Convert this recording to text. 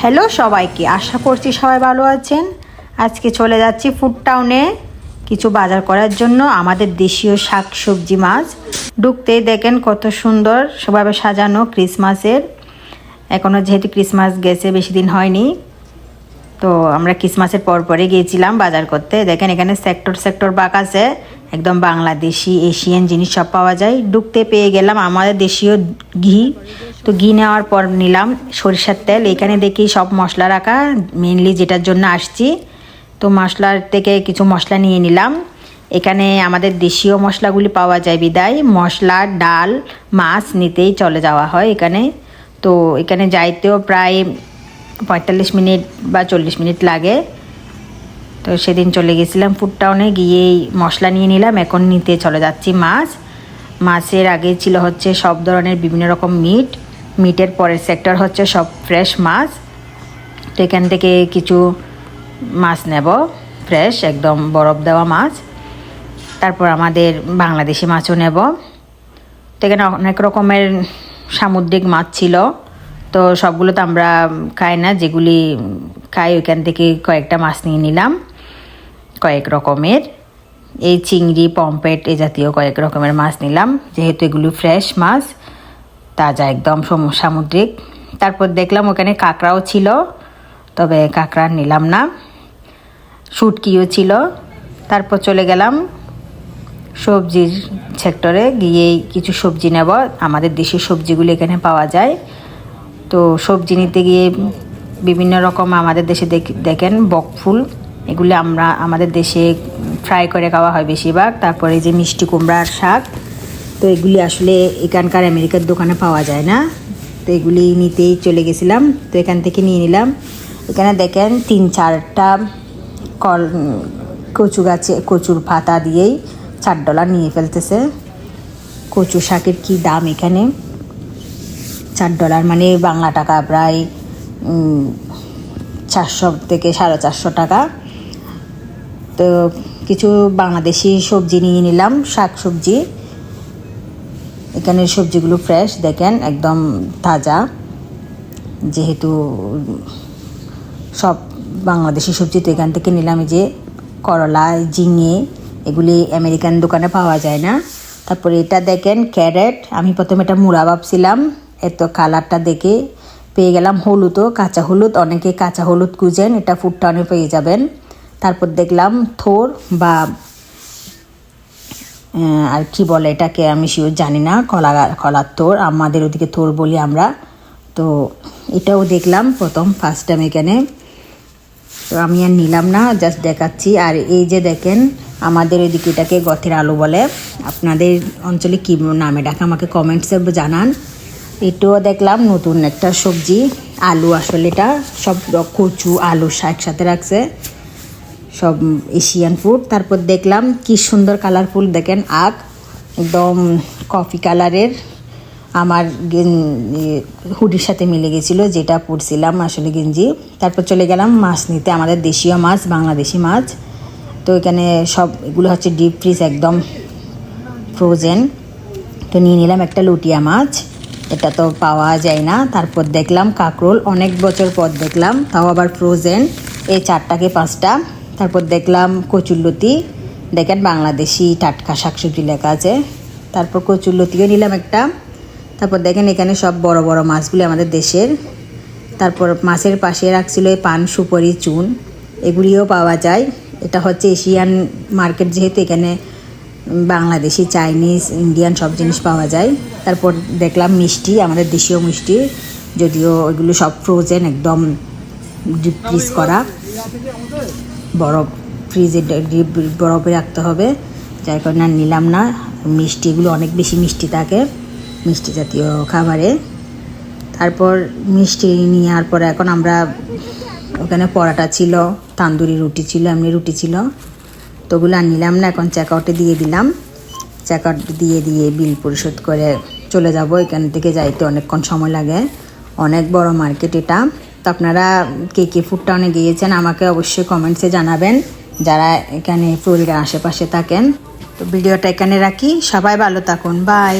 Hello সবাইকে, আশা করছি সবাই ভালো আছেন। আজকে চলে যাচ্ছি ফুড টাউনে কিছু বাজার করার জন্য আমাদের দেশীয় শাক সবজি মাছ। ঢুকতেই দেখেন কত সুন্দর সবাইভাবে সাজানো ক্রিসমাসের। এখনও যেহেতু ক্রিসমাস গেছে, বেশি দিন হয়নি। তো আমরা ক্রিসমাসের পর পরে গিয়েছিলাম বাজার করতে। দেখেন এখানে সেক্টর সেক্টর বাক আছে। একদম বাংলাদেশি, এশিয়ান জিনিস সব পাওয়া যায়। ঢুকতে পেয়ে গেলাম আমাদের দেশীয় ঘি। তো ঘি নেওয়ার পর নিলাম সরিষার তেল। এখানে দেখি সব মশলা রাখা মেনলি যেটার জন্য আসছি। তো মশলার থেকে কিছু মশলা নিয়ে নিলাম। এখানে আমাদের দেশীয় মশলাগুলি পাওয়া যায় বিদায়। মশলা, ডাল, মাছ নিতেই চলে যাওয়া হয় এখানে। তো এখানে যাইতেও প্রায় পঁয়তাল্লিশ মিনিট বা চল্লিশ মিনিট লাগে। তো সেদিন চলে গেছিলাম ফুড টাউনে গিয়েই মশলা নিয়ে নিলাম, এখন নিতে চলে যাচ্ছি মাছ। মাছের আগে ছিল হচ্ছে সব ধরনের বিভিন্ন রকম মিট মিটের পরের সেক্টর হচ্ছে সব ফ্রেশ মাছ। তো এখান থেকে কিছু মাছ নেব ফ্রেশ একদম বরফ দেওয়া মাছ। তারপর আমাদের বাংলাদেশি মাছও নেব। তো এখানে অনেক রকমের সামুদ্রিক মাছ ছিল। তো সবগুলো তো আমরা খাই না, যেগুলি খাই ওইখান থেকে কয়েকটা মাছ নিয়ে নিলাম। কয়েক রকমের। এই চিংড়ি, পম্পেট, এ জাতীয় কয়েক রকমের মাছ নিলাম। যেহেতু এগুলো ফ্রেশ মাছ, তাজা একদম সম- সামুদ্রিক। তারপর দেখলাম ওখানে কাঁকড়াও ছিল, তবে কাঁকড়া নিলাম না। শুটকিও ছিল। তারপর চলে গেলাম সবজির সেক্টরে গিয়ে কিছু সবজি নেব। আমাদের দেশের সবজিগুলো এখানে পাওয়া যায়। তো সবজি নিতে গিয়ে বিভিন্ন রকম আমাদের দেশে দেখ- দেখেন বকফুল। এগুলি আমরা আমাদের দেশে ফ্রাই করে খাওয়া হয় বেশিরভাগ। তারপরে যে মিষ্টি কুমড়ার শাক, তো এগুলি আসলে এখানকার আমেরিকার দোকানে পাওয়া যায় না। তো এগুলি নিতেই চলে গেছিলাম, তো এখান থেকে নিয়ে নিলাম। এখানে দেখেন তিন চারটা কল, কচু গাছে, কচুর পাতা দিয়েই চার ডলার নিয়ে ফেলতেছে। কচু শাকের কি দাম এখানে? চার ডলার মানে বাংলা টাকা, প্রায় চারশো থেকে সাড়ে চারশো টাকা। তো কিছু বাংলাদেশি সবজি নিয়ে নিলাম, শাক সবজি। এখানের সবজিগুলো ফ্রেশ দেখেন, একদম তাজা। যেহেতু সব বাংলাদেশি সবজি তো এখান থেকে নিলাম যে করলা, ঝিঙে, এগুলি আমেরিকান দোকানে পাওয়া যায় না। তারপরে এটা দেখেন, ক্যারেট। আমি প্রথমে এটা মুড়া ভাবছিলাম, এত কালারটা দেখে পেয়ে গেলাম হলুদও, কাঁচা হলুদ। অনেকে কাঁচা হলুদ খুঁজেন, এটা ফুড টাউনে পেয়ে যাবেন। তারপর দেখলাম থোর বা আর কি বলে এটাকে আমি শিওর জানি না, কলা, কলার থোর, আমাদের ওদিকে থোর বলি আমরা। তো এটাও দেখলাম প্রথম ফার্স্ট টাইম এখানে। তো আমি আর নিলাম না জাস্ট দেখাচ্ছি। আর এই যে দেখেন, আমাদের ওইদিকে এটাকে গথের আলু বলে। আপনাদের অঞ্চলে কী নামে ডাকে আমাকে কমেন্টসে জানান। এটাও দেখলাম নতুন একটা সবজি, আলু আসলে এটা, সব কচু, আলু একসাথে রাখছে। সব এশিয়ান ফুড তারপর দেখলাম কি সুন্দর কালারফুল দেখেন আখ, একদম কফি কালারের আমার হুডির সাথে মিলে গেছিল, যেটা পরছিলাম আসলে গেঞ্জি। তারপর চলে গেলাম মাছ নিতে, আমাদের দেশীয় মাছ, বাংলাদেশি মাছ। তো এখানে সব, এগুলো হচ্ছে ডিপ ফ্রিজ একদম ফ্রোজেন তো নিয়ে নিলাম একটা লুটিয়া মাছ, এটা তো পাওয়া যায় না। তারপর দেখলাম কাঁকরোল, অনেক বছর পর দেখলাম, তাও আবার ফ্রোজেন এই চারটাকে পাঁচটা। তারপর দেখলাম কচুরলতি দেখেন বাংলাদেশি টাটকা শাকসবজি লেখা আছে। তারপর কচুরলতিও নিলাম একটা। তারপর দেখেন এখানে সব বড় বড় মাছগুলি আমাদের দেশের। তারপর মাছের পাশে রাখছিল এই পান সুপারি চুন। এগুলিও পাওয়া যায়। এটা হচ্ছে এশিয়ান মার্কেট যেহেতু এখানে বাংলাদেশি, চাইনিজ, ইন্ডিয়ান সব জিনিস পাওয়া যায়। তারপর দেখলাম মিষ্টি, আমাদের দেশীয় মিষ্টি। যদিও ওইগুলো সব ফ্রোজেন একদম ডিপ ফ্রিজ করা। বরফ ফ্রিজে বরফে রাখতে হবে। যার কারণে আর নিলাম না। মিষ্টি এগুলো অনেক বেশি মিষ্টি থাকে, মিষ্টি জাতীয় খাবারে। তারপর মিষ্টি নেওয়ার পরে এখন আমরা ওখানে পরাটা ছিল, তান্দুরি রুটি ছিল, এমনি রুটি ছিল। তো ওগুলো আর নিলাম না, এখন চেক আউটে দিয়ে দিলাম। চেক আউট দিয়ে দিয়ে বিল পরিশোধ করে চলে যাব। এখান থেকে যাইতে অনেকক্ষণ সময় লাগে। অনেক বড় মার্কেট এটা। তো আপনারা কে কে ফুড টাউনে গিয়েছেন, আমাকে অবশ্যই কমেন্টসে জানাবেন। যারা এখানে ফ্লোরিডার আশেপাশে থাকেন। তো ভিডিওটা এখানে রাখি। সবাই ভালো থাকুন। বাই